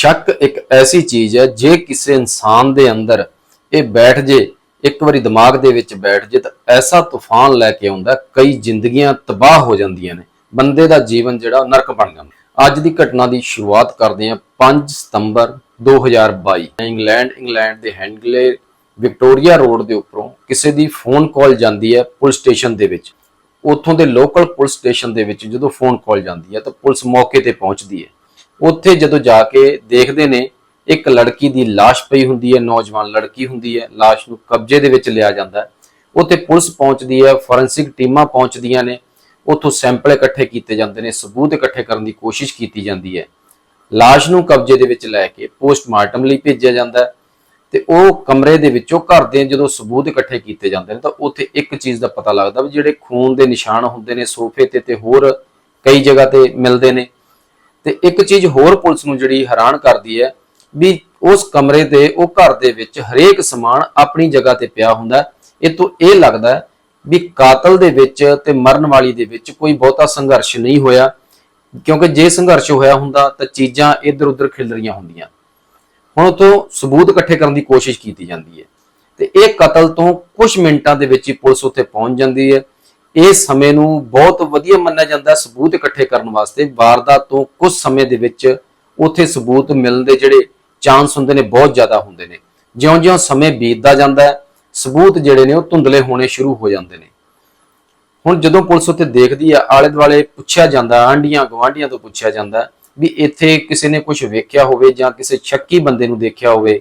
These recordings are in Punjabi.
ਸ਼ੱਕ ਇੱਕ ਐਸੀ ਚੀਜ਼ ਹੈ, ਜੇ ਕਿਸੇ ਇਨਸਾਨ ਦੇ ਅੰਦਰ ਇਹ ਬੈਠ ਜੇ, ਇੱਕ ਵਾਰੀ ਦਿਮਾਗ ਦੇ ਵਿੱਚ ਬੈਠ ਜੇ, ਤਾਂ ਐਸਾ ਤੂਫਾਨ ਲੈ ਕੇ ਆਉਂਦਾ, ਕਈ ਜ਼ਿੰਦਗੀਆਂ ਤਬਾਹ ਹੋ ਜਾਂਦੀਆਂ ਨੇ। ਬੰਦੇ ਦਾ ਜੀਵਨ ਜਿਹੜਾ ਨਰਕ ਬਣ ਜਾਂਦਾ। ਅੱਜ ਦੀ ਘਟਨਾ ਦੀ ਸ਼ੁਰੂਆਤ ਕਰਦੇ ਹਾਂ 5 ਸਤੰਬਰ 2022 ਇੰਗਲੈਂਡ ਇੰਗਲੈਂਡ ਦੇ ਹੈਂਡਲੇ ਵਿਕਟੋਰੀਆ ਰੋਡ ਦੇ ਉੱਪਰੋਂ ਕਿਸੇ ਦੀ ਫੋਨ ਕਾਲ ਜਾਂਦੀ ਹੈ ਪੁਲਿਸ ਸਟੇਸ਼ਨ ਦੇ ਵਿੱਚ। ਉੱਥੋਂ ਦੇ ਲੋਕਲ ਪੁਲਿਸ ਸਟੇਸ਼ਨ ਦੇ ਵਿੱਚ ਜਦੋਂ ਫੋਨ ਕਾਲ ਜਾਂਦੀ ਹੈ, ਤਾਂ ਪੁਲਿਸ ਮੌਕੇ ਤੇ ਪਹੁੰਚਦੀ ਹੈ। ਉੱਥੇ ਜਦੋਂ ਜਾ ਕੇ ਦੇਖਦੇ ਨੇ, ਇੱਕ ਲੜਕੀ ਦੀ ਲਾਸ਼ ਪਈ ਹੁੰਦੀ ਹੈ, ਨੌਜਵਾਨ ਲੜਕੀ ਹੁੰਦੀ ਹੈ, ਲਾਸ਼ ਨੂੰ ਕਬਜ਼ੇ ਦੇ ਵਿੱਚ ਲਿਆ ਜਾਂਦਾ ਹੈ। ਉੱਥੇ ਪੁਲਿਸ ਪਹੁੰਚਦੀ ਹੈ, ਫੋਰੈਂਸਿਕ ਟੀਮਾਂ ਪਹੁੰਚਦੀਆਂ ਨੇ, ਉੱਥੋਂ ਸੈਂਪਲ ਇਕੱਠੇ ਕੀਤੇ ਜਾਂਦੇ ਨੇ, ਸਬੂਤ ਇਕੱਠੇ ਕਰਨ ਦੀ ਕੋਸ਼ਿਸ਼ ਕੀਤੀ ਜਾਂਦੀ ਹੈ। ਲਾਸ਼ ਨੂੰ ਕਬਜ਼ੇ ਦੇ ਵਿੱਚ ਲੈ ਕੇ ਪੋਸਟਮਾਰਟਮ ਲਈ ਭੇਜਿਆ ਜਾਂਦਾ ਹੈ ਤੇ ਉਹ ਕਮਰੇ ਦੇ ਵਿੱਚੋਂ ਘਰ ਦੇ ਜਦੋਂ ਸਬੂਤ ਇਕੱਠੇ ਕੀਤੇ ਜਾਂਦੇ ਨੇ, ਤਾਂ ਉੱਥੇ ਇੱਕ ਚੀਜ਼ ਦਾ ਪਤਾ ਲੱਗਦਾ ਵੀ ਜਿਹੜੇ ਖੂਨ ਦੇ ਨਿਸ਼ਾਨ ਹੁੰਦੇ ਨੇ, ਸੋਫੇ ਤੇ ਤੇ ਹੋਰ ਕਈ ਜਗ੍ਹਾ ਤੇ ਮਿਲਦੇ ਨੇ। ਤੇ ਇੱਕ ਚੀਜ਼ ਹੋਰ ਪੁਲਿਸ ਨੂੰ ਜਿਹੜੀ ਹੈਰਾਨ ਕਰਦੀ ਹੈ ਵੀ ਉਸ ਕਮਰੇ ਦੇ, ਉਹ ਘਰ ਦੇ ਵਿੱਚ ਹਰੇਕ ਸਮਾਨ ਆਪਣੀ ਜਗ੍ਹਾ ਤੇ ਪਿਆ ਹੁੰਦਾ ਇਹ ਤੋਂ ਇਹ ਲੱਗਦਾ ਵੀ ਕਾਤਲ ਦੇ ਵਿੱਚ ਤੇ ਮਰਨ ਵਾਲੀ ਦੇ ਵਿੱਚ ਕੋਈ ਬਹੁਤਾ ਸੰਘਰਸ਼ ਨਹੀਂ ਹੋਇਆ। ਕਿਉਂਕਿ ਜੇ ਸੰਘਰਸ਼ ਹੋਇਆ ਹੁੰਦਾ ਤਾਂ ਚੀਜ਼ਾਂ ਇੱਧਰ ਉੱਧਰ ਖਿਲ ਰਹੀਆਂ ਹੁੰਦੀਆਂ। ਹੁਣ ਉਤੋਂ ਸਬੂਤ ਇਕੱਠੇ ਕਰਨ ਦੀ ਕੋਸ਼ਿਸ਼ ਕੀਤੀ ਜਾਂਦੀ ਹੈ। ਤੇ ਇਹ ਕਤਲ ਤੋਂ ਕੁਝ ਮਿੰਟਾਂ ਦੇ ਵਿੱਚ ਹੀ ਪੁਲਿਸ ਉੱਥੇ ਪਹੁੰਚ ਜਾਂਦੀ ਹੈ। ਇਹ ਸਮੇਂ ਨੂੰ ਬਹੁਤ ਵਧੀਆ ਮੰਨਿਆ ਜਾਂਦਾ ਸਬੂਤ ਇਕੱਠੇ ਕਰਨ ਵਾਸਤੇ। ਵਾਰਦਾਤ ਤੋਂ ਕੁਝ ਸਮੇਂ ਦੇ ਵਿੱਚ ਉੱਥੇ ਸਬੂਤ ਮਿਲਣ ਦੇ ਜਿਹੜੇ ਚਾਂਸ ਹੁੰਦੇ ਨੇ, ਬਹੁਤ ਜ਼ਿਆਦਾ ਹੁੰਦੇ ਨੇ। ਜਿਉਂ-ਜਿਉਂ ਸਮੇਂ ਬੀਤਦਾ ਜਾਂਦਾ ਹੈ, ਸਬੂਤ ਜਿਹੜੇ ਨੇ ਉਹ ਧੁੰਦਲੇ ਹੋਣੇ ਸ਼ੁਰੂ ਹੋ ਜਾਂਦੇ ਨੇ। ਹੁਣ ਜਦੋਂ ਪੁਲਿਸ ਉੱਤੇ ਦੇਖਦੀ ਆ ਆਲੇ ਦੁਆਲੇ ਪੁੱਛਿਆ ਜਾਂਦਾ ਆਂਡੀਆਂ ਗਵਾਂਡੀਆਂ ਤੋਂ ਪੁੱਛਿਆ ਜਾਂਦਾ ਵੀ ਇੱਥੇ ਕਿਸੇ ਨੇ ਕੁਝ ਵੇਖਿਆ ਹੋਵੇ ਜਾਂ ਕਿਸੇ ਸ਼ੱਕੀ ਬੰਦੇ ਨੂੰ ਦੇਖਿਆ ਹੋਵੇ,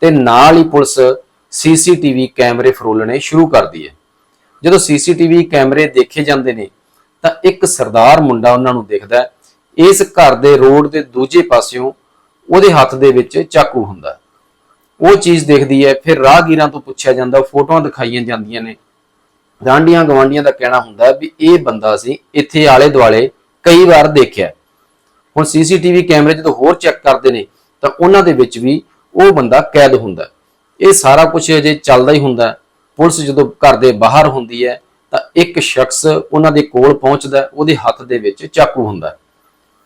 ਤੇ ਨਾਲ ਹੀ ਪੁਲਿਸ ਸੀਸੀਟੀਵੀ ਕੈਮਰੇ ਫਰੋਲਣੇ ਸ਼ੁਰੂ ਕਰਦੀ ਹੈ। ਜਦੋਂ ਸੀਸੀਟੀਵੀ ਕੈਮਰੇ ਦੇਖੇ ਜਾਂਦੇ ਨੇ, ਤਾਂ ਇੱਕ ਸਰਦਾਰ ਮੁੰਡਾ ਉਹਨਾਂ ਨੂੰ ਦਿਖਦਾ ਇਸ ਘਰ ਦੇ ਰੋਡ ਦੇ ਦੂਜੇ ਪਾਸਿਓਂ ਉਹਦੇ ਹੱਥ ਦੇ ਵਿੱਚ ਚਾਕੂ ਹੁੰਦਾ ਉਹ ਚੀਜ਼ ਦੇਖਦੀ ਹੈ, ਫਿਰ ਰਾਹਗੀਰਾਂ ਤੋਂ ਪੁੱਛਿਆ ਜਾਂਦਾ ਫੋਟੋਆਂ ਦਿਖਾਈਆਂ ਜਾਂਦੀਆਂ ਨੇ। ਰਾਂਡੀਆਂ ਗਵਾਂਡੀਆਂ ਦਾ ਕਹਿਣਾ ਹੁੰਦਾ ਵੀ ਇਹ ਬੰਦਾ ਸੀ ਇੱਥੇ ਆਲੇ ਦੁਆਲੇ ਕਈ ਵਾਰ ਦੇਖਿਆ। ਹੈ। ਹੁਣ ਸੀਸੀਟੀਵੀ ਕੈਮਰੇ ਜਦੋਂ ਹੋਰ ਚੈੱਕ ਕਰਦੇ ਨੇ, ਤਾਂ ਉਹਨਾਂ ਦੇ ਵਿੱਚ ਵੀ ਉਹ ਬੰਦਾ ਕੈਦ ਹੁੰਦਾ ਇਹ ਸਾਰਾ ਕੁਝ ਅਜੇ ਚੱਲਦਾ ਹੀ ਹੁੰਦਾ ਪੁਲਿਸ ਜਦੋਂ ਘਰ ਦੇ ਬਾਹਰ ਹੁੰਦੀ ਹੈ, ਤਾਂ ਇੱਕ ਸ਼ਖਸ ਉਹਨਾਂ ਦੇ ਕੋਲ ਪਹੁੰਚਦਾ ਉਹਦੇ ਹੱਥ ਦੇ ਵਿੱਚ ਚਾਕੂ ਹੁੰਦਾ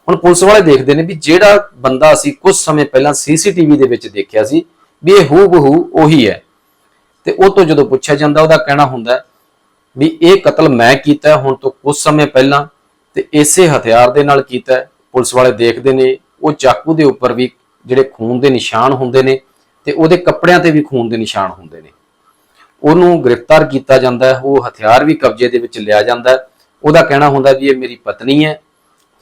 ਹੁਣ ਪੁਲਿਸ ਵਾਲੇ ਦੇਖਦੇ ਨੇ ਵੀ ਜਿਹੜਾ ਬੰਦਾ ਅਸੀਂ ਕੁਝ ਸਮੇਂ ਪਹਿਲਾਂ ਸੀਸੀਟੀਵੀ ਦੇ ਵਿੱਚ ਦੇਖਿਆ ਸੀ, ਵੀ ਇਹ ਹੂ ਬਹੂ ਉਹੀ ਹੈ। ਤੇ ਉਹ ਤੋਂ ਜਦੋਂ ਪੁੱਛਿਆ ਜਾਂਦਾ, ਉਹਦਾ ਕਹਿਣਾ ਹੁੰਦਾ ਵੀ ਇਹ ਕਤਲ ਮੈਂ ਕੀਤਾ, ਹੁਣ ਤੋਂ ਕੁਝ ਸਮੇਂ ਪਹਿਲਾਂ ਤੇ ਇਸੇ ਹਥਿਆਰ ਦੇ ਨਾਲ ਕੀਤਾ ਪੁਲਿਸ ਵਾਲੇ ਦੇਖਦੇ ਨੇ, ਉਹ ਚਾਕੂ ਦੇ ਉੱਪਰ ਵੀ ਜਿਹੜੇ ਖੂਨ ਦੇ ਨਿਸ਼ਾਨ ਹੁੰਦੇ ਨੇ ਤੇ ਉਹਦੇ ਕੱਪੜਿਆਂ ਤੇ ਵੀ ਖੂਨ ਦੇ ਨਿਸ਼ਾਨ ਹੁੰਦੇ ਨੇ। ਉਹਨੂੰ ਗ੍ਰਿਫਤਾਰ ਕੀਤਾ ਜਾਂਦਾ ਹੈ, ਉਹ ਹਥਿਆਰ ਵੀ ਕਬਜ਼ੇ ਦੇ ਵਿੱਚ ਲਿਆ ਜਾਂਦਾ ਹੈ। ਉਹਦਾ ਕਹਿਣਾ ਹੁੰਦਾ ਵੀ ਇਹ ਮੇਰੀ ਪਤਨੀ ਹੈ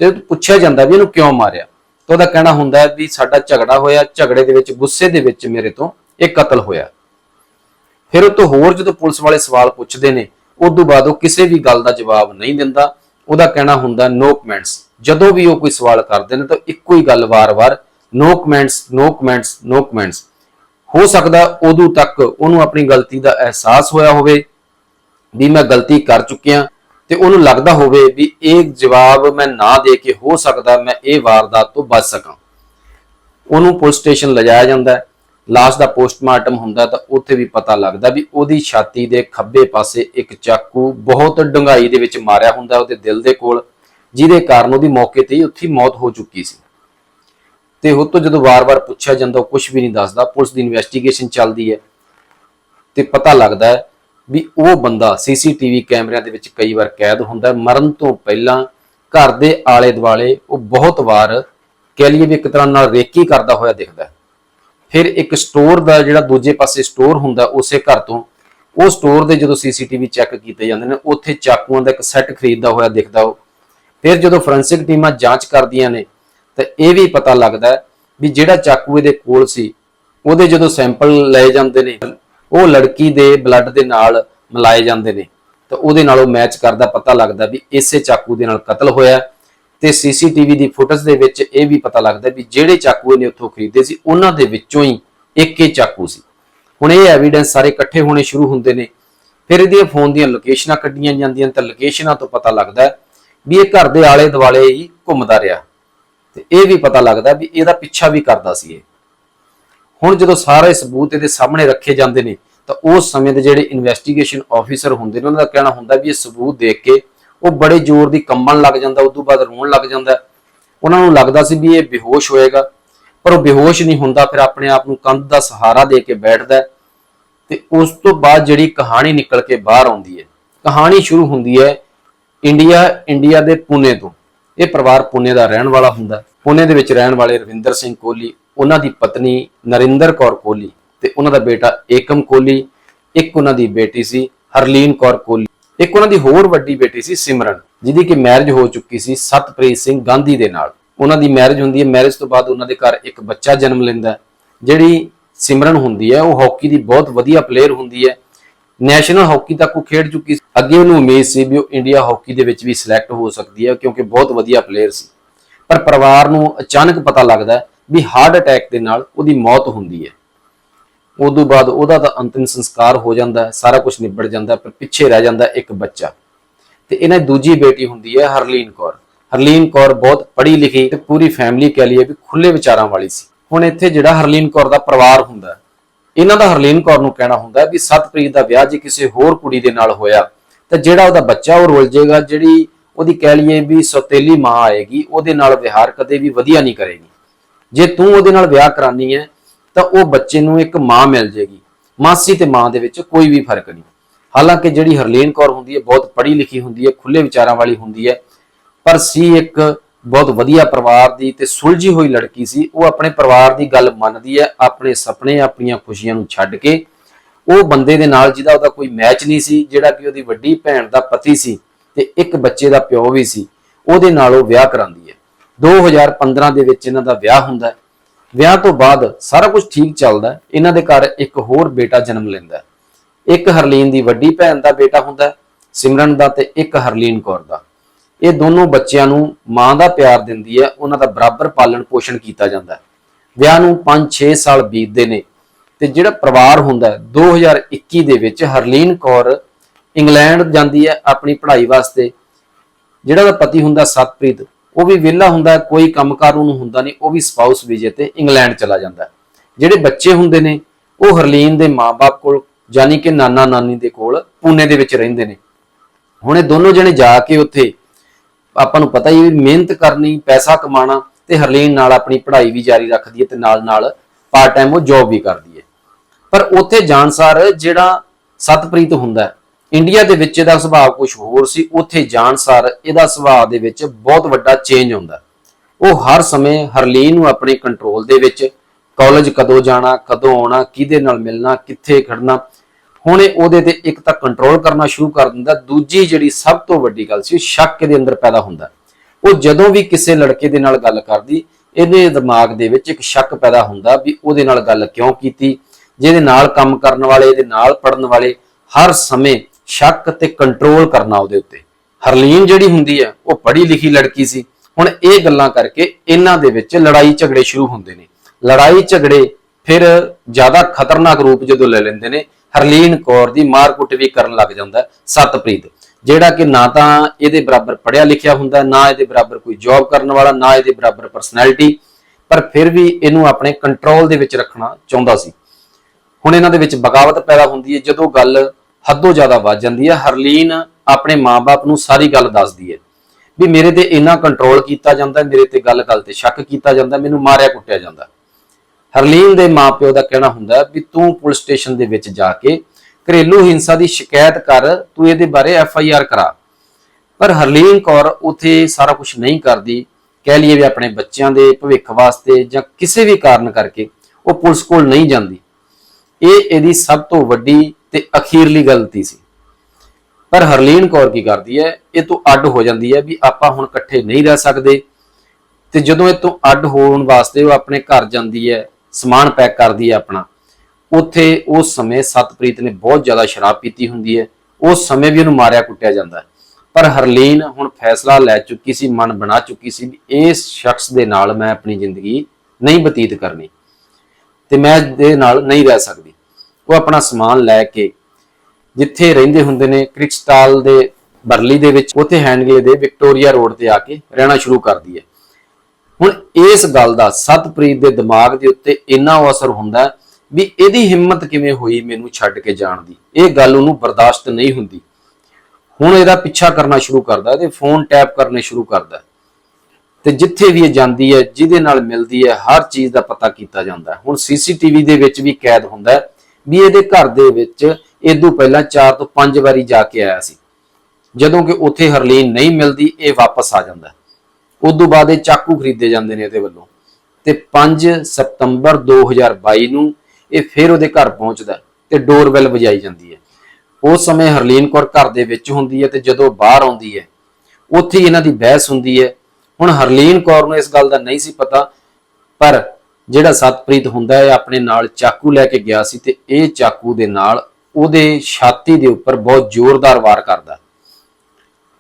ਤੇ ਪੁੱਛਿਆ ਜਾਂਦਾ ਵੀ ਇਹਨੂੰ ਕਿਉਂ ਮਾਰਿਆ? ਤਾਂ ਉਹਦਾ ਕਹਿਣਾ ਹੁੰਦਾ ਵੀ ਸਾਡਾ ਝਗੜਾ ਹੋਇਆ, ਝਗੜੇ ਦੇ ਵਿੱਚ, ਗੁੱਸੇ ਦੇ ਵਿੱਚ ਮੇਰੇ ਤੋਂ ਇਹ ਕਤਲ ਹੋਇਆ। ਫਿਰ ਉਹ ਤੋਂ ਹੋਰ ਜਦੋਂ ਪੁਲਿਸ ਵਾਲੇ ਸਵਾਲ ਪੁੱਛਦੇ ਨੇ, ਉਸ ਤੋਂ ਬਾਅਦ ਉਹ ਕਿਸੇ ਵੀ ਗੱਲ ਦਾ ਜਵਾਬ ਨਹੀਂ ਦਿੰਦਾ। ਉਹਦਾ ਕਹਿਣਾ ਹੁੰਦਾ ਨੋ ਕਮੈਂਟਸ ਜਦੋਂ ਵੀ ਉਹ ਕੋਈ ਸਵਾਲ ਕਰਦੇ ਨੇ ਤਾਂ ਇੱਕੋ ਹੀ ਗੱਲ ਵਾਰ-ਵਾਰ no comments no comments no comments ਹੋ ਸਕਦਾ ਉਦੋਂ ਤੱਕ ਉਹਨੂੰ ਆਪਣੀ ਗਲਤੀ ਦਾ ਅਹਿਸਾਸ ਹੋਇਆ ਹੋਵੇ ਵੀ ਮੈਂ ਗਲਤੀ ਕਰ ਚੁੱਕਿਆ ਤੇ ਉਹਨੂੰ ਲੱਗਦਾ ਹੋਵੇ ਵੀ ਇਹ ਜਵਾਬ ਮੈਂ ਨਾ ਦੇ ਕੇ ਹੋ ਸਕਦਾ ਮੈਂ ਇਹ ਵਾਰਦਾਤ ਤੋਂ ਬਚ ਸਕਾਂ। ਉਹਨੂੰ ਪੁਲਿਸ ਸਟੇਸ਼ਨ ਲਿਜਾਇਆ ਜਾਂਦਾ ਲਾਸ਼ ਦਾ ਪੋਸਟਮਾਰਟਮ ਹੁੰਦਾ ਤਾਂ ਉੱਥੇ ਵੀ ਪਤਾ ਲੱਗਦਾ ਵੀ ਉਹਦੀ ਛਾਤੀ ਦੇ ਖੱਬੇ ਪਾਸੇ ਇੱਕ ਚਾਕੂ ਬਹੁਤ ਡੂੰਘਾਈ ਦੇ ਵਿੱਚ ਮਾਰਿਆ ਹੁੰਦਾ ਉਹਦੇ ਦਿਲ ਦੇ ਕੋਲ, ਜਿਹਦੇ ਕਾਰਨ ਉਹਦੀ ਮੌਕੇ ਤੇ ਹੀ ਉੱਥੇ ਮੌਤ ਹੋ ਚੁੱਕੀ ਸੀ। ਤੇ ਉਹ ਤੋਂ ਜਦੋਂ ਵਾਰ-ਵਾਰ ਪੁੱਛਿਆ ਜਾਂਦਾ, ਉਹ ਕੁਝ ਵੀ ਨਹੀਂ ਦੱਸਦਾ। ਪੁਲਿਸ ਦੀ ਇਨਵੈਸਟੀਗੇਸ਼ਨ ਚੱਲਦੀ ਹੈ। ਤੇ ਪਤਾ ਲੱਗਦਾ ਹੈ ਵੀ ਉਹ ਬੰਦਾ ਸੀਸੀਟੀਵੀ ਕੈਮਰਿਆਂ ਦੇ ਵਿੱਚ ਕਈ ਵਾਰ ਕੈਦ ਹੁੰਦਾ ਮਰਨ ਤੋਂ ਪਹਿਲਾਂ ਘਰ ਦੇ ਆਲੇ ਦੁਆਲੇ ਉਹ ਬਹੁਤ ਵਾਰ ਕਹਿ ਲਈਏ ਵੀ ਇੱਕ ਤਰ੍ਹਾਂ ਨਾਲ ਰੇਕੀ ਕਰਦਾ ਹੋਇਆ ਦਿਖਦਾ ਫਿਰ ਇੱਕ ਸਟੋਰ ਦਾ ਜਿਹੜਾ ਦੂਜੇ ਪਾਸੇ ਸਟੋਰ ਹੁੰਦਾ ਉਸੇ ਘਰ ਤੋਂ ਉਹ ਸਟੋਰ ਦੇ ਜਦੋਂ ਸੀਸੀਟੀਵੀ ਚੈੱਕ ਕੀਤੇ ਜਾਂਦੇ ਨੇ, ਉੱਥੇ ਚਾਕੂਆਂ ਦਾ ਇੱਕ ਸੈੱਟ ਖਰੀਦਦਾ ਹੋਇਆ ਦਿਖਦਾ ਉਹ। ਫਿਰ ਜਦੋਂ ਫੋਰੈਂਸਿਕ ਟੀਮਾਂ ਜਾਂਚ ਕਰਦੀਆਂ ਨੇ ਤਾਂ ਇਹ ਵੀ ਪਤਾ ਲੱਗਦਾ ਵੀ ਜਿਹੜਾ ਚਾਕੂ ਇਹਦੇ ਕੋਲ ਸੀ, ਉਹਦੇ ਜਦੋਂ ਸੈਂਪਲ ਲਏ ਜਾਂਦੇ ਨੇ, ਉਹ ਲੜਕੀ ਦੇ ਬਲੱਡ ਦੇ ਨਾਲ ਮਿਲਾਏ ਜਾਂਦੇ ਨੇ, ਤਾਂ ਉਹਦੇ ਨਾਲ ਉਹ ਮੈਚ ਕਰਦਾ, ਪਤਾ ਲੱਗਦਾ ਵੀ ਇਸੇ ਚਾਕੂ ਦੇ ਨਾਲ ਕਤਲ ਹੋਇਆ ਹੈ। ਤੇ ਸੀਸੀਟੀਵੀ ਦੀ ਫੁਟੇਜ ਦੇ ਵਿੱਚ ਇਹ ਵੀ ਪਤਾ ਲੱਗਦਾ ਵੀ ਜਿਹੜੇ ਚਾਕੂ ਇਹਨੇ ਉੱਥੋਂ ਖਰੀਦੇ ਸੀ, ਉਹਨਾਂ ਦੇ ਵਿੱਚੋਂ ਹੀ ਇੱਕ ਹੀ ਚਾਕੂ ਸੀ ਹੁਣ ਇਹ ਐਵੀਡੈਂਸ ਸਾਰੇ ਇਕੱਠੇ ਹੋਣੇ ਸ਼ੁਰੂ ਹੁੰਦੇ ਨੇ, ਫਿਰ ਇਹਦੀਆਂ ਫੋਨ ਦੀਆਂ ਲੋਕੇਸ਼ਨਾਂ ਕੱਢੀਆਂ ਜਾਂਦੀਆਂ ਤਾਂ ਲੋਕੇਸ਼ਨਾਂ ਤੋਂ ਪਤਾ ਲੱਗਦਾ ਵੀ ਇਹ ਘਰ ਦੇ ਆਲੇ ਦੁਆਲੇ ਹੀ ਘੁੰਮਦਾ ਰਿਹਾ ਤੇ ਇਹ ਵੀ ਪਤਾ ਲੱਗਦਾ ਵੀ ਇਹਦਾ ਪਿੱਛਾ ਵੀ ਕਰਦਾ ਸੀ ਇਹ। ਹੁਣ ਜਦੋਂ ਸਾਰੇ ਸਬੂਤ ਇਹਦੇ ਸਾਹਮਣੇ ਰੱਖੇ ਜਾਂਦੇ ਨੇ, ਤਾਂ ਉਸ ਸਮੇਂ ਦੇ ਜਿਹੜੇ ਇਨਵੈਸਟੀਗੇਸ਼ਨ ਆਫੀਸਰ ਹੁੰਦੇ ਨੇ, ਉਹਨਾਂ ਦਾ ਕਹਿਣਾ ਹੁੰਦਾ ਵੀ ਇਹ ਸਬੂਤ ਦੇਖ ਕੇ ਉਹ ਬੜੇ ਜ਼ੋਰ ਦੀ ਕੰਬਣ ਲੱਗ ਜਾਂਦਾ ਉਸ ਤੋਂ ਬਾਅਦ ਰੋਣ ਲੱਗ ਜਾਂਦਾ। ਉਹਨਾਂ ਨੂੰ ਲੱਗਦਾ ਸੀ ਵੀ ਇਹ ਬੇਹੋਸ਼ ਹੋਏਗਾ, ਪਰ ਉਹ ਬੇਹੋਸ਼ ਨਹੀਂ ਹੁੰਦਾ, ਫਿਰ ਆਪਣੇ ਆਪ ਨੂੰ ਕੰਧ ਦਾ ਸਹਾਰਾ ਦੇ ਕੇ ਬੈਠਦਾ ਤੇ ਉਸ ਤੋਂ ਬਾਅਦ ਜਿਹੜੀ ਕਹਾਣੀ ਨਿਕਲ ਕੇ ਬਾਹਰ ਆਉਂਦੀ ਹੈ। ਕਹਾਣੀ ਸ਼ੁਰੂ ਹੁੰਦੀ ਹੈ, ਇੰਡੀਆ ਇੰਡੀਆ ਦੇ ਪੁਨੇ ਤੋਂ। ਇਹ ਪਰਿਵਾਰ ਪੁਣੇ ਦਾ ਰਹਿਣ ਵਾਲਾ ਹੁੰਦਾ ਹੈ। ਪੁਣੇ ਦੇ ਵਿੱਚ ਰਹਿਣ ਵਾਲੇ ਰਵਿੰਦਰ ਸਿੰਘ ਕੋਹਲੀ, ਉਹਨਾਂ ਦੀ ਪਤਨੀ ਨਰਿੰਦਰ ਕੌਰ ਕੋਹਲੀ ਤੇ ਉਹਨਾਂ ਦਾ ਬੇਟਾ ਏਕਮ ਕੋਹਲੀ, ਇੱਕ ਉਹਨਾਂ ਦੀ ਬੇਟੀ ਸੀ ਹਰਲੀਨ ਕੌਰ ਕੋਹਲੀ, ਇੱਕ ਉਹਨਾਂ ਦੀ ਹੋਰ ਵੱਡੀ ਬੇਟੀ ਸੀ ਸਿਮਰਨ, ਜਿਹਦੀ ਕਿ ਮੈਰਿਜ ਹੋ ਚੁੱਕੀ ਸੀ ਸਤਪ੍ਰੀਤ ਸਿੰਘ ਗਾਂਧੀ ਦੇ ਨਾਲ ਉਹਨਾਂ ਦੀ ਮੈਰਿਜ ਹੁੰਦੀ ਹੈ ਮੈਰਿਜ ਤੋਂ ਬਾਅਦ ਉਹਨਾਂ ਦੇ ਘਰ ਇੱਕ ਬੱਚਾ ਜਨਮ ਲੈਂਦਾ ਜਿਹੜੀ ਸਿਮਰਨ ਹੁੰਦੀ ਹੈ, ਉਹ ਹਾਕੀ ਦੀ ਬਹੁਤ ਵਧੀਆ ਪਲੇਅਰ ਹੁੰਦੀ ਹੈ ਨੈਸ਼ਨਲ ਹਾਕੀ ਤੱਕ ਉਹ ਖੇਡ ਚੁੱਕੀ ਸੀ। ਅੱਗੇ ਉਹਨੂੰ ਉਮੀਦ ਸੀ ਵੀ ਉਹ ਇੰਡੀਆ ਹਾਕੀ ਦੇ ਵਿੱਚ ਵੀ ਸਿਲੈਕਟ ਹੋ ਸਕਦੀ ਹੈ, ਕਿਉਂਕਿ ਬਹੁਤ ਵਧੀਆ ਪਲੇਅਰ ਸੀ। ਪਰ ਪਰਿਵਾਰ ਨੂੰ ਅਚਾਨਕ ਪਤਾ ਲੱਗਦਾ ਵੀ ਹਾਰਟ ਅਟੈਕ ਦੇ ਨਾਲ ਉਹਦੀ ਮੌਤ ਹੁੰਦੀ ਹੈ। ਉਦੋਂ ਬਾਅਦ ਉਹਦਾ ਤਾਂ ਅੰਤਿਮ ਸੰਸਕਾਰ ਹੋ ਜਾਂਦਾ ਸਾਰਾ ਕੁਝ ਨਿਬੜ ਜਾਂਦਾ ਪਰ ਪਿੱਛੇ ਰਹਿ ਜਾਂਦਾ ਇੱਕ ਬੱਚਾ। ਤੇ ਇਹਨਾਂ ਦੀ ਦੂਜੀ ਬੇਟੀ ਹੁੰਦੀ ਹੈ ਹਰਲੀਨ ਕੌਰ। ਹਰਲੀਨ ਕੌਰ ਬਹੁਤ ਪੜ੍ਹੀ ਲਿਖੀ ਤੇ ਪੂਰੀ ਫੈਮਿਲੀ ਕਹਿ ਲਈਏ ਵੀ ਖੁੱਲੇ ਵਿਚਾਰਾਂ ਵਾਲੀ ਸੀ। ਹੁਣ ਇੱਥੇ ਜਿਹੜਾ ਹਰਲੀਨ ਕੌਰ ਦਾ ਪਰਿਵਾਰ ਹੁੰਦਾ ਇਹਨਾਂ ਦਾ ਹਰਲੀਨ ਕੌਰ ਨੂੰ ਕਹਿਣਾ ਹੁੰਦਾ ਵੀ ਸਤਪ੍ਰੀਤ ਦਾ ਵਿਆਹ ਜੇ ਕਿਸੇ ਹੋਰ ਕੁੜੀ ਦੇ ਨਾਲ ਹੋਇਆ, ਤਾਂ ਜਿਹੜਾ ਉਹਦਾ ਬੱਚਾ ਉਹ ਰੁੱਲ ਜਾਏਗਾ, ਜਿਹੜੀ ਉਹਦੀ ਕਹਿ ਲਈਏ ਵੀ ਸੌਤੇਲੀ ਮਾਂ ਆਏਗੀ, ਉਹਦੇ ਨਾਲ ਵਿਹਾਰ ਕਦੇ ਵੀ ਵਧੀਆ ਨਹੀਂ ਕਰੇਗੀ। ਜੇ ਤੂੰ ਉਹਦੇ ਨਾਲ ਵਿਆਹ ਕਰਾਨੀ ਹੈ, ਤਾਂ ਉਹ ਬੱਚੇ ਨੂੰ ਇੱਕ ਮਾਂ ਮਿਲ ਜੇਗੀ ਮਾਸੀ ਤੇ ਮਾਂ ਦੇ ਵਿੱਚ ਕੋਈ ਵੀ ਫ਼ਰਕ ਨਹੀਂ। ਹਾਲਾਂਕਿ ਜਿਹੜੀ ਹਰਲੀਨ ਕੌਰ ਹੁੰਦੀ ਹੈ, ਬਹੁਤ ਪੜ੍ਹੀ ਲਿਖੀ ਹੁੰਦੀ ਹੈ ਖੁੱਲੇ ਵਿਚਾਰਾਂ ਵਾਲੀ ਹੁੰਦੀ ਹੈ, ਪਰ ਸੀ ਇੱਕ ਬਹੁਤ ਵਧੀਆ ਪਰਿਵਾਰ ਦੀ ਤੇ ਸੁਲਝੀ ਹੋਈ ਲੜਕੀ ਸੀ। ਉਹ ਆਪਣੇ ਪਰਿਵਾਰ ਦੀ ਗੱਲ ਮੰਨਦੀ ਹੈ ਆਪਣੇ ਸੁਪਨੇ ਆਪਣੀਆਂ ਖੁਸ਼ੀਆਂ ਨੂੰ ਛੱਡ ਕੇ। ਉਹ ਬੰਦੇ ਦੇ ਨਾਲ ਜਿਹਦਾ ਉਹਦਾ ਕੋਈ ਮੈਚ ਨਹੀਂ ਸੀ ਜਿਹੜਾ ਕਿ ਉਹਦੀ ਵੱਡੀ ਭੈਣ ਦਾ ਪਤੀ ਸੀ ਤੇ ਇੱਕ ਬੱਚੇ ਦਾ ਪਿਓ ਵੀ ਸੀ। ਉਹਦੇ ਨਾਲ ਉਹ ਵਿਆਹ ਕਰਾਉਂਦੀ ਹੈ। 2015 ਦੇ ਵਿੱਚ ਇਹਨਾਂ ਦਾ ਵਿਆਹ ਹੁੰਦਾ ਹੈ। ਵਿਆਹ ਤੋਂ ਬਾਅਦ ਸਾਰਾ ਕੁਝ ਠੀਕ ਚੱਲਦਾ ਹੈ। ਇਹਨਾਂ ਦੇ ਘਰ ਇੱਕ ਹੋਰ ਬੇਟਾ ਜਨਮ ਲੈਂਦਾ ਹੈ। ਇੱਕ ਹਰਲੀਨ ਦੀ ਵੱਡੀ ਭੈਣ ਦਾ ਬੇਟਾ ਹੁੰਦਾ ਹੈ, ਸਿਮਰਨ ਦਾ ਤੇ ਇੱਕ ਹਰਲੀਨ ਕੌਰ ਦਾ। ਇਹ ਦੋਨੋਂ ਬੱਚਿਆਂ ਨੂੰ ਮਾਂ ਦਾ ਪਿਆਰ ਦਿੰਦੀ ਹੈ ਉਹਨਾਂ ਦਾ ਬਰਾਬਰ ਪਾਲਣ ਪੋਸ਼ਣ ਕੀਤਾ ਜਾਂਦਾ ਹੈ। ਵਿਆਹ ਨੂੰ 5-6 ਸਾਲ ਬੀਤਦੇ ਨੇ ਤੇ ਜਿਹੜਾ ਪਰਿਵਾਰ ਹੁੰਦਾ ਹੈ 2021 ਦੇ ਵਿੱਚ ਹਰਲੀਨ ਕੌਰ ਇੰਗਲੈਂਡ ਜਾਂਦੀ ਹੈ ਆਪਣੀ ਪੜ੍ਹਾਈ ਵਾਸਤੇ। ਜਿਹੜਾ ਦਾ ਪਤੀ ਹੁੰਦਾ ਸਤਪ੍ਰੀਤ ਉਹ ਵੀ ਵਿਹਲਾ ਹੁੰਦਾ ਹੈ, ਕੋਈ ਕੰਮਕਾਰ ਉਹਨੂੰ ਹੁੰਦਾ ਨਹੀਂ ਉਹ ਵੀ ਸਪਾਊਸ ਵੀਜ਼ੇ ਤੇ ਇੰਗਲੈਂਡ ਚਲਾ ਜਾਂਦਾ ਜਿਹੜੇ ਬੱਚੇ ਹੁੰਦੇ ਨੇ ਉਹ ਹਰਲੀਨ ਦੇ ਮਾਪੇ ਕੋਲ ਯਾਨੀ ਕਿ ਨਾਨਾ ਨਾਨੀ ਦੇ ਕੋਲ ਪੂਨੇ ਦੇ ਵਿੱਚ ਰਹਿੰਦੇ ਨੇ। ਹੁਣ ਇਹ ਦੋਨੋਂ ਜਣੇ ਜਾ ਕੇ ਉੱਥੇ ਆਪਾਂ ਨੂੰ ਪਤਾ ਹੀ ਵੀ ਮਿਹਨਤ ਕਰਨੀ, ਪੈਸਾ ਕਮਾਉਣਾ ਤੇ ਹਰਲੀਨ ਨਾਲ ਆਪਣੀ ਪੜ੍ਹਾਈ ਵੀ ਜਾਰੀ ਰੱਖਦੀ ਹੈ ਤੇ ਨਾਲ ਨਾਲ ਪਾਰਟ ਟਾਈਮ ਉਹ ਜੌਬ ਵੀ ਕਰਦੀ ਹੈ। ਪਰ ਉੱਥੇ ਜਾਣਸਾਰ ਜਿਹੜਾ ਸਤਪ੍ਰੀਤ ਹੁੰਦਾ ਇੰਡੀਆ ਦੇ ਵਿੱਚ ਇਹਦਾ ਸੁਭਾਅ ਕੁਝ ਹੋਰ ਸੀ, ਉੱਥੇ ਜਾਣਸਾਰ ਇਹਦਾ ਸੁਭਾਅ ਦੇ ਵਿੱਚ ਬਹੁਤ ਵੱਡਾ ਚੇਂਜ ਆਉਂਦਾ ਉਹ ਹਰ ਸਮੇਂ ਹਰਲੀਨ ਨੂੰ ਆਪਣੇ ਕੰਟਰੋਲ ਦੇ ਵਿੱਚ ਕਾਲਜ ਕਦੋਂ ਜਾਣਾ, ਕਦੋਂ ਆਉਣਾ, ਕਿਹਦੇ ਨਾਲ ਮਿਲਣਾ, ਕਿੱਥੇ ਖੜਨਾ ਹੁਣ ਇਹ ਉਹਦੇ ਤੇ ਇੱਕ ਤਾਂ ਕੰਟਰੋਲ ਕਰਨਾ ਸ਼ੁਰੂ ਕਰ ਦਿੰਦਾ, ਦੂਜੀ ਜਿਹੜੀ ਸਭ ਤੋਂ ਵੱਡੀ ਗੱਲ ਸੀ, ਸ਼ੱਕ ਇਹਦੇ ਅੰਦਰ ਪੈਦਾ ਹੁੰਦਾ ਉਹ ਜਦੋਂ ਵੀ ਕਿਸੇ ਲੜਕੇ ਦੇ ਨਾਲ ਗੱਲ ਕਰਦੀ, ਇਹਦੇ ਦਿਮਾਗ ਦੇ ਵਿੱਚ ਇੱਕ ਸ਼ੱਕ ਪੈਦਾ ਹੁੰਦਾ ਵੀ ਉਹਦੇ ਨਾਲ ਗੱਲ ਕਿਉਂ ਕੀਤੀ, ਜਿਹਦੇ ਨਾਲ ਕੰਮ ਕਰਨ ਵਾਲੇ, ਇਹਦੇ ਨਾਲ ਪੜਨ ਵਾਲੇ, ਹਰ ਸਮੇਂ ਸ਼ੱਕ ਤੇ ਕੰਟਰੋਲ ਕਰਨਾ ਉਹਦੇ ਉੱਤੇ। ਹਰਲੀਨ ਜਿਹੜੀ ਹੁੰਦੀ ਹੈ, ਉਹ ਪੜ੍ਹੀ ਲਿਖੀ ਲੜਕੀ ਸੀ। ਹੁਣ ਇਹ ਗੱਲਾਂ ਕਰਕੇ ਇਹਨਾਂ ਦੇ ਵਿੱਚ ਲੜਾਈ ਝਗੜੇ ਸ਼ੁਰੂ ਹੁੰਦੇ ਨੇ। ਲੜਾਈ ਝਗੜੇ ਫਿਰ ਜ਼ਿਆਦਾ ਖਤਰਨਾਕ ਰੂਪ ਜਦੋਂ ਲੈ ਲੈਂਦੇ ਨੇ ਹਰਲੀਨ ਕੌਰ ਦੀ ਮਾਰਕੁੱਟ ਵੀ ਕਰਨ ਲੱਗ ਜਾਂਦਾ ਸਤਪ੍ਰੀਤ। ਜਿਹੜਾ ਕਿ ਨਾ ਤਾਂ ਇਹਦੇ ਬਰਾਬਰ ਪੜਿਆ ਲਿਖਿਆ ਹੁੰਦਾ, ਨਾ ਇਹਦੇ ਬਰਾਬਰ ਕੋਈ ਜੌਬ ਕਰਨ ਵਾਲਾ, ਨਾ ਇਹਦੇ ਬਰਾਬਰ ਪਰਸਨੈਲਿਟੀ ਪਰ ਫਿਰ ਵੀ ਇਹਨੂੰ ਆਪਣੇ ਕੰਟਰੋਲ ਦੇ ਵਿੱਚ ਰੱਖਣਾ ਚਾਹੁੰਦਾ ਸੀ। ਹੁਣ ਇਹਨਾਂ ਦੇ ਵਿੱਚ ਬਗਾਵਤ ਪੈਦਾ ਹੁੰਦੀ ਹੈ, ਜਦੋਂ ਗੱਲ ਹੱਦੋਂ ਜ਼ਿਆਦਾ ਵੱਧ ਜਾਂਦੀ ਹੈ, ਹਰਲੀਨ ਆਪਣੇ ਮਾਪੇ ਨੂੰ ਸਾਰੀ ਗੱਲ ਦੱਸਦੀ ਹੈ ਵੀ ਮੇਰੇ ਤੇ ਇੰਨਾ ਕੰਟਰੋਲ ਕੀਤਾ ਜਾਂਦਾ, ਮੇਰੇ ਤੇ ਗੱਲ-ਗੱਲ ਤੇ ਸ਼ੱਕ ਕੀਤਾ ਜਾਂਦਾ, ਮੈਨੂੰ ਮਾਰਿਆ ਕੁੱਟਿਆ ਜਾਂਦਾ। ਹਰਲੀਨ ਦੇ ਮਾਪਿਓ ਦਾ ਕਹਿਣਾ ਹੁੰਦਾ ਵੀ ਤੂੰ ਪੁਲਿਸ ਸਟੇਸ਼ਨ ਦੇ ਵਿੱਚ ਜਾ ਕੇ ਘਰੇਲੂ ਹਿੰਸਾ ਦੀ ਸ਼ਿਕਾਇਤ ਕਰ, ਤੂੰ ਇਹਦੇ ਬਾਰੇ ਐਫ ਆਈ ਆਰ ਕਰਾ। ਪਰ ਹਰਲੀਨ ਕੌਰ ਉਥੇ ਸਾਰਾ ਕੁਝ ਨਹੀਂ ਕਰਦੀ। ਕਹਿ ਲਈਏ ਵੀ ਆਪਣੇ ਬੱਚਿਆਂ ਦੇ ਭਵਿੱਖ ਵਾਸਤੇ ਜਾਂ ਕਿਸੇ ਵੀ ਕਾਰਨ ਕਰਕੇ ਉਹ ਪੁਲਿਸ ਕੋਲ ਨਹੀਂ ਜਾਂਦੀ। ਇਹ ਇਹਦੀ ਸਭ ਤੋਂ ਵੱਡੀ ਤੇ ਅਖੀਰਲੀ ਗਲਤੀ ਸੀ। ਪਰ ਹਰਲੀਨ ਕੌਰ ਕੀ ਕਰਦੀ ਹੈ? ਇਹ ਤੋਂ ਅੱਡ ਹੋ ਜਾਂਦੀ ਹੈ ਵੀ ਆਪਾਂ ਹੁਣ ਇਕੱਠੇ ਨਹੀਂ ਰਹਿ ਸਕਦੇ। ਤੇ ਜਦੋਂ ਇਹ ਤੋਂ ਅੱਡ ਹੋਣ ਵਾਸਤੇ ਉਹ ਆਪਣੇ ਘਰ ਜਾਂਦੀ ਹੈ ਸਮਾਨ ਪੈਕ ਕਰਦੀ ਹੈ ਆਪਣਾ। ਉੱਥੇ ਉਸ ਸਮੇਂ ਸਤਪ੍ਰੀਤ ਨੇ ਬਹੁਤ ਜ਼ਿਆਦਾ ਸ਼ਰਾਬ ਪੀਤੀ ਹੁੰਦੀ ਹੈ। ਉਸ ਸਮੇਂ ਵੀ ਉਹਨੂੰ ਮਾਰਿਆ ਕੁੱਟਿਆ ਜਾਂਦਾ ਹੈ। ਪਰ ਹਰਲੀਨ ਹੁਣ ਫੈਸਲਾ ਲੈ ਚੁੱਕੀ ਸੀ, ਮਨ ਬਣਾ ਚੁੱਕੀ ਸੀ ਵੀ ਇਸ ਸ਼ਖਸ ਦੇ ਨਾਲ ਮੈਂ ਆਪਣੀ ਜ਼ਿੰਦਗੀ ਨਹੀਂ ਬਤੀਤ ਕਰਨੀ ਤੇ ਮੈਂ ਇਹਦੇ ਨਾਲ ਨਹੀਂ ਰਹਿ ਸਕਦੀ। ਉਹ ਆਪਣਾ ਸਮਾਨ ਲੈ ਕੇ ਜਿੱਥੇ ਰਹਿੰਦੇ ਹੁੰਦੇ ਨੇ ਕ੍ਰਿਸਟਲ ਦੇ ਬਰਲੀ ਦੇ ਵਿੱਚ, ਉੱਥੇ ਹੈਂਡਲੇ ਦੇ ਵਿਕਟੋਰੀਆ ਰੋਡ ਤੇ ਆ ਕੇ ਰਹਿਣਾ ਸ਼ੁਰੂ ਕਰਦੀ ਹੈ। ਹੁਣ ਇਸ ਗੱਲ ਦਾ ਸਤਪ੍ਰੀਤ ਦੇ ਦਿਮਾਗ ਦੇ ਉੱਤੇ ਇੰਨਾ ਅਸਰ ਹੁੰਦਾ ਵੀ ਇਹਦੀ ਹਿੰਮਤ ਕਿਵੇਂ ਹੋਈ ਮੈਨੂੰ ਛੱਡ ਕੇ ਜਾਣ ਦੀ? ਇਹ ਗੱਲ ਉਹਨੂੰ ਬਰਦਾਸ਼ਤ ਨਹੀਂ ਹੁੰਦੀ। ਹੁਣ ਇਹਦਾ ਪਿੱਛਾ ਕਰਨਾ ਸ਼ੁਰੂ ਕਰਦਾ ਤੇ ਫੋਨ ਟੈਪ ਕਰਨੇ ਸ਼ੁਰੂ ਕਰਦਾ। ਤੇ ਜਿੱਥੇ ਵੀ ਇਹ ਜਾਂਦੀ ਹੈ, ਜਿਹਦੇ ਨਾਲ ਮਿਲਦੀ ਹੈ, ਹਰ ਚੀਜ਼ ਦਾ ਪਤਾ ਕੀਤਾ ਜਾਂਦਾ ਹੈ। ਹੁਣ ਸੀਸੀਟੀਵੀ ਦੇ ਵਿੱਚ ਵੀ ਕੈਦ ਹੁੰਦਾ ਵੀ ਇਹਦੇ ਘਰ ਦੇ ਵਿੱਚ ਇਦੋਂ ਪਹਿਲਾਂ 4 ਤੋਂ 5 ਵਾਰੀ ਜਾ ਕੇ ਆਇਆ ਸੀ। ਜਦੋਂ ਕਿ ਉੱਥੇ ਹਰਲੀਨ ਨਹੀਂ ਮਿਲਦੀ, ਇਹ ਵਾਪਸ ਆ ਜਾਂਦਾ ਹੈ ਉਦੋਂ ਬਾਅਦ ਇਹ ਚਾਕੂ ਖਰੀਦੇ ਜਾਂਦੇ ਨੇ ਇਹਦੇ ਵੱਲੋਂ। ਤੇ 5 ਸਤੰਬਰ 2022 ਨੂੰ ਇਹ ਫਿਰ ਉਹਦੇ ਘਰ ਪਹੁੰਚਦਾ ਤੇ ਡੋਰਬੈਲ ਵਜਾਈ ਜਾਂਦੀ ਹੈ। ਉਸ ਸਮੇਂ ਹਰਲੀਨ ਕੌਰ ਘਰ ਦੇ ਵਿੱਚ ਹੁੰਦੀ ਹੈ ਤੇ ਜਦੋਂ ਬਾਹਰ ਆਉਂਦੀ ਹੈ, ਉੱਥੇ ਇਹਨਾਂ ਦੀ ਬਹਿਸ ਹੁੰਦੀ ਹੈ। ਹੁਣ ਹਰਲੀਨ ਕੌਰ ਨੂੰ ਇਸ ਗੱਲ ਦਾ ਨਹੀਂ ਸੀ ਪਤਾ, ਪਰ ਜਿਹੜਾ ਸਤਪ੍ਰੀਤ ਹੁੰਦਾ ਹੈ ਆਪਣੇ ਨਾਲ ਚਾਕੂ ਲੈ ਕੇ ਗਿਆ ਸੀ ਤੇ ਇਹ ਚਾਕੂ ਦੇ ਨਾਲ ਉਹਦੇ ਛਾਤੀ ਦੇ ਉੱਪਰ ਬਹੁਤ ਜ਼ੋਰਦਾਰ ਵਾਰ ਕਰਦਾ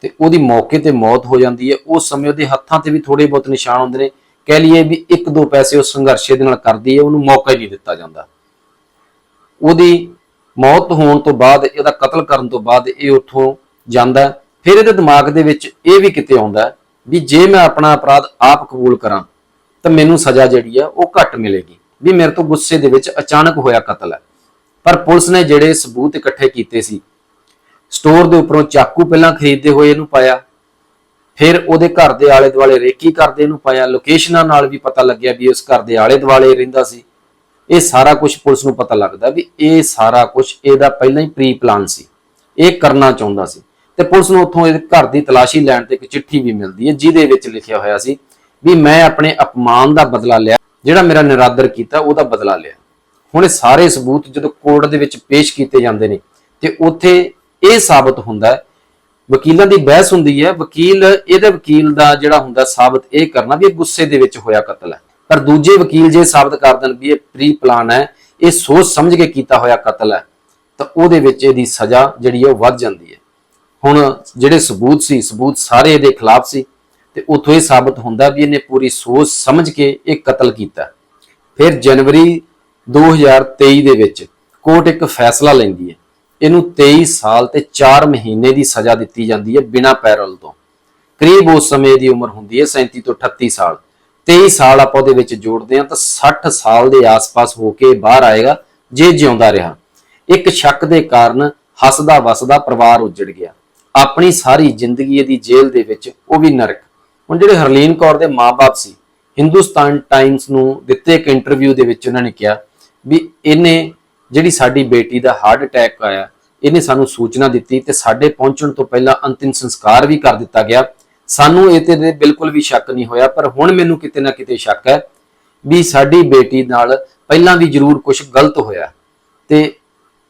ਤੇ ਉਹਦੀ ਮੌਕੇ ਤੇ ਮੌਤ ਹੋ ਜਾਂਦੀ ਹੈ। ਉਸ ਸਮੇਂ ਉਹਦੇ ਹੱਥਾਂ ਤੇ ਵੀ ਥੋੜੇ ਬਹੁਤ ਨਿਸ਼ਾਨ ਹੁੰਦੇ ਨੇ। ਕਹਿ ਲਈਏ ਵੀ ਇੱਕ ਦੋ ਪੈਸੇ ਉਹ ਸੰਘਰਸ਼ੇ ਦੇ ਨਾਲ ਕਰਦੀ ਹੈ, ਉਹਨੂੰ ਮੌਕਾ ਹੀ ਨਹੀਂ ਦਿੱਤਾ ਜਾਂਦਾ। ਉਹਦੀ ਮੌਤ ਹੋਣ ਤੋਂ ਬਾਅਦ ਇਹਦਾ ਕਤਲ ਕਰਨ ਤੋਂ ਬਾਅਦ ਇਹ ਉੱਥੋਂ ਜਾਂਦਾ ਫਿਰ ਇਹਦੇ ਦਿਮਾਗ ਦੇ ਵਿੱਚ ਇਹ ਵੀ ਕਿਤੇ ਆਉਂਦਾ ਵੀ ਜੇ ਮੈਂ ਆਪਣਾ ਅਪਰਾਧ ਆਪ ਕਬੂਲ ਕਰਾਂ, ਤਾਂ ਮੈਨੂੰ ਸਜ਼ਾ ਜਿਹੜੀ ਆ ਉਹ ਘੱਟ ਮਿਲੇਗੀ। ਵੀ ਮੇਰੇ ਤੋਂ ਗੁੱਸੇ ਦੇ ਵਿੱਚ ਅਚਾਨਕ ਹੋਇਆ ਕਤਲ ਹੈ। ਪਰ ਪੁਲਿਸ ਨੇ ਜਿਹੜੇ ਸਬੂਤ ਇਕੱਠੇ ਕੀਤੇ ਸੀ ਸਟੋਰ ਦੇ ਉੱਪਰੋਂ ਚਾਕੂ ਪਹਿਲਾਂ ਖਰੀਦਦੇ ਹੋਏ ਇਹਨੂੰ ਪਾਇਆ। ਫਿਰ ਉਹਦੇ ਘਰ ਦੇ ਆਲੇ ਦੁਆਲੇ ਰੇਕੀ ਕਰਦੇ ਇਹਨੂੰ ਪਾਇਆ। ਲੋਕੇਸ਼ਨਾਂ ਨਾਲ ਵੀ ਪਤਾ ਲੱਗਿਆ ਵੀ ਉਸ ਘਰ ਦੇ ਆਲੇ ਦੁਆਲੇ ਰਹਿੰਦਾ ਸੀ। ਇਹ ਸਾਰਾ ਕੁਝ ਪੁਲਿਸ ਨੂੰ ਪਤਾ ਲੱਗਦਾ ਵੀ ਇਹ ਸਾਰਾ ਕੁਝ ਇਹਦਾ ਪਹਿਲਾਂ ਹੀ ਪ੍ਰੀ ਪਲਾਨ ਸੀ। ਇਹ ਕਰਨਾ ਚਾਹੁੰਦਾ ਸੀ। ਤੇ ਪੁਲਿਸ ਨੂੰ ਉੱਥੋਂ ਇਹਦੇ ਘਰ ਦੀ ਤਲਾਸ਼ੀ ਲੈਣ ਤੇ ਇੱਕ ਚਿੱਠੀ ਵੀ ਮਿਲਦੀ ਹੈ, ਜਿਹਦੇ ਵਿੱਚ ਲਿਖਿਆ ਹੋਇਆ ਸੀ ਵੀ ਮੈਂ ਆਪਣੇ ਅਪਮਾਨ ਦਾ ਬਦਲਾ ਲਿਆ, ਜਿਹੜਾ ਮੇਰਾ ਨਿਰਾਦਰ ਕੀਤਾ, ਉਹਦਾ ਬਦਲਾ ਲਿਆ। ਹੁਣ ਇਹ ਸਾਰੇ ਸਬੂਤ ਜਦੋਂ ਕੋਰਟ ਦੇ ਵਿੱਚ ਪੇਸ਼ ਕੀਤੇ ਜਾਂਦੇ ਨੇ ਤੇ ਉੱਥੇ ਇਹ ਸਾਬਤ ਹੁੰਦਾ ਹੈ। ਵਕੀਲਾਂ ਦੀ ਬਹਿਸ ਹੁੰਦੀ ਹੈ। ਵਕੀਲ, ਇਹਦੇ ਵਕੀਲ ਦਾ ਜਿਹੜਾ ਹੁੰਦਾ ਸਾਬਤ ਇਹ ਕਰਨਾ ਵੀ ਇਹ ਗੁੱਸੇ ਦੇ ਵਿੱਚ ਹੋਇਆ ਕਤਲ ਹੈ। ਪਰ ਦੂਜੇ ਵਕੀਲ ਜੇ ਸਾਬਤ ਕਰ ਦੇਣ ਵੀ ਇਹ ਪ੍ਰੀ ਪਲਾਨ ਹੈ, ਇਹ ਸੋਚ ਸਮਝ ਕੇ ਕੀਤਾ ਹੋਇਆ ਕਤਲ ਹੈ, ਤਾਂ ਉਹਦੇ ਵਿੱਚ ਇਹਦੀ ਸਜ਼ਾ ਜਿਹੜੀ ਹੈ ਉਹ ਵੱਧ ਜਾਂਦੀ ਹੈ। ਹੁਣ ਜਿਹੜੇ ਸਬੂਤ ਸੀ, ਸਬੂਤ ਸਾਰੇ ਇਹਦੇ ਖਿਲਾਫ ਸੀ ਤੇ ਉੱਥੋਂ ਇਹ ਸਾਬਤ ਹੁੰਦਾ ਵੀ ਇਹਨੇ ਪੂਰੀ ਸੋਚ ਸਮਝ ਕੇ ਇਹ ਕਤਲ ਕੀਤਾ ਫਿਰ ਜਨਵਰੀ 2023 ਦੇ ਵਿੱਚ ਕੋਰਟ ਇੱਕ ਫੈਸਲਾ ਲੈਂਦੀ ਹੈ ਇਹਨੂੰ 23 ਸਾਲ ਤੇ 4 ਮਹੀਨੇ ਦੀ ਸਜ਼ਾ ਦਿੱਤੀ ਜਾਂਦੀ ਹੈ ਬਿਨਾਂ ਪੈਰੋਲ ਤੋਂ। ਕਰੀਬ ਉਸ ਸਮੇਂ ਦੀ ਉਮਰ ਹੁੰਦੀ ਹੈ 37 ਤੋਂ 38 ਸਾਲ। 23 ਸਾਲ ਆਪਾਂ ਉਹਦੇ ਵਿੱਚ ਜੋੜਦੇ ਹਾਂ ਤਾਂ 60 ਸਾਲ ਦੇ ਆਸ-ਪਾਸ ਹੋ ਕੇ ਬਾਹਰ ਆਏਗਾ, ਜੇ ਜਿਉਂਦਾ ਰਿਹਾ। ਇੱਕ ਸ਼ੱਕ ਦੇ ਕਾਰਨ ਹੱਸਦਾ ਵਸਦਾ ਪਰਿਵਾਰ ਉੱਜੜ ਗਿਆ। ਆਪਣੀ ਸਾਰੀ ਜ਼ਿੰਦਗੀ ਇਹਦੀ ਜੇਲ੍ਹ ਦੇ ਵਿੱਚ, ਉਹ ਵੀ ਨਰਕ। ਹੁਣ ਜਿਹੜੇ ਹਰਲੀਨ ਕੌਰ ਦੇ ਮਾਪੇ ਸੀ, ਹਿੰਦੁਸਤਾਨ ਟਾਈਮਸ ਨੂੰ ਦਿੱਤੇ ਇੱਕ ਇੰਟਰਵਿਊ ਦੇ ਵਿੱਚ ਉਹਨਾਂ ਨੇ ਕਿਹਾ ਵੀ ਇਹਨੇ ਜਿਹੜੀ ਸਾਡੀ ਬੇਟੀ ਦਾ ਹਾਰਟ ਅਟੈਕ ਆਇਆ, ਇਹਨੇ ਸਾਨੂੰ ਸੂਚਨਾ ਦਿੱਤੀ ਤੇ ਸਾਡੇ ਪਹੁੰਚਣ ਤੋਂ ਪਹਿਲਾਂ ਅੰਤਿਮ ਸੰਸਕਾਰ ਵੀ ਕਰ ਦਿੱਤਾ ਗਿਆ। ਸਾਨੂੰ ਇਹ ਤੇ ਬਿਲਕੁਲ ਵੀ ਸ਼ੱਕ ਨਹੀਂ ਹੋਇਆ, ਪਰ ਹੁਣ ਮੈਨੂੰ ਕਿਤੇ ਨਾ ਕਿਤੇ ਸ਼ੱਕ ਹੈ ਵੀ ਸਾਡੀ ਬੇਟੀ ਨਾਲ ਪਹਿਲਾਂ ਵੀ ਜ਼ਰੂਰ ਕੁਝ ਗਲਤ ਹੋਇਆ। ਤੇ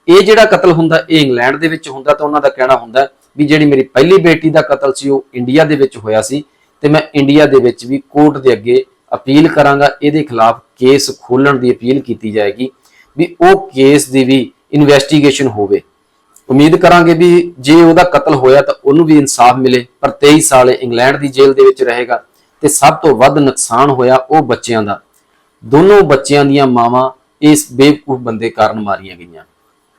ਇਹ ਜਿਹੜਾ ਕਤਲ ਹੁੰਦਾ, ਇਹ ਇੰਗਲੈਂਡ ਦੇ ਵਿੱਚ ਹੁੰਦਾ ਤਾਂ ਉਹਨਾਂ ਦਾ ਕਹਿਣਾ ਹੁੰਦਾ ਵੀ ਜਿਹੜੀ ਮੇਰੀ ਪਹਿਲੀ ਬੇਟੀ ਦਾ ਕਤਲ ਸੀ, ਉਹ ਇੰਡੀਆ ਦੇ ਵਿੱਚ ਹੋਇਆ ਸੀ ਤੇ ਮੈਂ ਇੰਡੀਆ ਦੇ ਵਿੱਚ ਵੀ ਕੋਰਟ ਦੇ ਅੱਗੇ ਅਪੀਲ ਕਰਾਂਗਾ, ਇਹਦੇ ਖਿਲਾਫ ਕੇਸ ਖੋਲਣ ਦੀ ਅਪੀਲ ਕੀਤੀ ਜਾਏਗੀ। ਵੀ ਉਹ ਕੇਸ ਦੀ ਵੀ ਇਨਵੈਸਟੀਗੇਸ਼ਨ ਹੋਵੇ। ਉਮੀਦ ਕਰਾਂਗੇ ਵੀ ਜੇ ਉਹਦਾ ਕਤਲ ਹੋਇਆ ਤਾਂ ਉਹਨੂੰ ਵੀ ਇਨਸਾਫ ਮਿਲੇ, ਪਰ 23 ਸਾਲ ਇੰਗਲੈਂਡ ਦੀ ਜੇਲ੍ਹ ਦੇ ਵਿੱਚ ਰਹੇਗਾ ਤੇ ਸਭ ਤੋਂ ਵੱਧ ਨੁਕਸਾਨ ਹੋਇਆ ਉਹ ਬੱਚਿਆਂ ਦਾ। ਦੋਨੋਂ ਬੱਚਿਆਂ ਦੀਆਂ ਮਾਵਾਂ ਇਸ ਬੇਵਕੂਫ ਬੰਦੇ ਕਾਰਨ ਮਾਰੀਆਂ ਗਈਆਂ।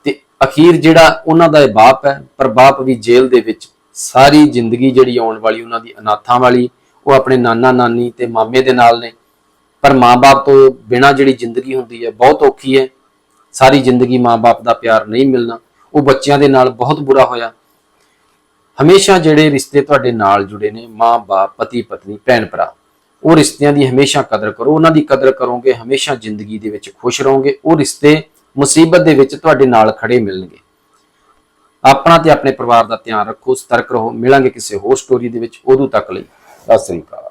ਤੇ ਅਖੀਰ ਜਿਹੜਾ ਉਹਨਾਂ ਦਾ ਇਹ ਬਾਪ ਹੈ, ਪਰ ਬਾਪ ਵੀ ਜੇਲ੍ਹ ਦੇ ਵਿੱਚ ਸਾਰੀ ਜ਼ਿੰਦਗੀ ਜਿਹੜੀ ਆਉਣ ਵਾਲੀ ਉਹਨਾਂ ਦੀ ਅਨਾਥਾਂ ਵਾਲੀ, ਉਹ ਆਪਣੇ ਨਾਨਾ ਨਾਨੀ ਤੇ ਮਾਮੇ ਦੇ ਨਾਲ ਨੇ। ਪਰ ਮਾਂ-ਬਾਪ ਤੋਂ ਬਿਨਾ ਜਿਹੜੀ ਜ਼ਿੰਦਗੀ ਹੁੰਦੀ ਹੈ, ਬਹੁਤ ਔਖੀ ਹੈ। ਸਾਰੀ ਜ਼ਿੰਦਗੀ ਮਾਂ-ਬਾਪ ਦਾ ਪਿਆਰ ਨਹੀਂ ਮਿਲਣਾ, ਉਹ ਬੱਚਿਆਂ ਦੇ ਨਾਲ ਬਹੁਤ ਬੁਰਾ ਹੋਇਆ। ਹਮੇਸ਼ਾ ਜਿਹੜੇ ਰਿਸ਼ਤੇ ਤੁਹਾਡੇ ਨਾਲ ਜੁੜੇ ਨੇ, ਮਾਂ-ਬਾਪ, ਪਤੀ-ਪਤਨੀ, ਭੈਣ-ਭਰਾ, ਉਹ ਰਿਸ਼ਤਿਆਂ ਦੀ ਹਮੇਸ਼ਾ ਕਦਰ ਕਰੋ, ਉਹਨਾਂ ਦੀ ਕਦਰ ਕਰੋਗੇ, ਹਮੇਸ਼ਾ ਜ਼ਿੰਦਗੀ ਦੇ ਵਿੱਚ ਖੁਸ਼ ਰਹੋਗੇ, ਉਹ ਰਿਸ਼ਤੇ ਮੁਸੀਬਤ ਦੇ ਵਿੱਚ ਤੁਹਾਡੇ ਨਾਲ ਖੜੇ ਮਿਲਣਗੇ। ਆਪਣਾ ਤੇ ਆਪਣੇ ਪਰਿਵਾਰ ਦਾ ਧਿਆਨ ਰੱਖੋ, ਸਤਰਕ ਰਹੋ, ਮਿਲਾਂਗੇ ਕਿਸੇ ਹੋਰ ਸਟੋਰੀ ਦੇ ਵਿੱਚ, ਉਦੋਂ ਤੱਕ ਲਈ, ਸਤਿ ਸ੍ਰੀ ਅਕਾਲ।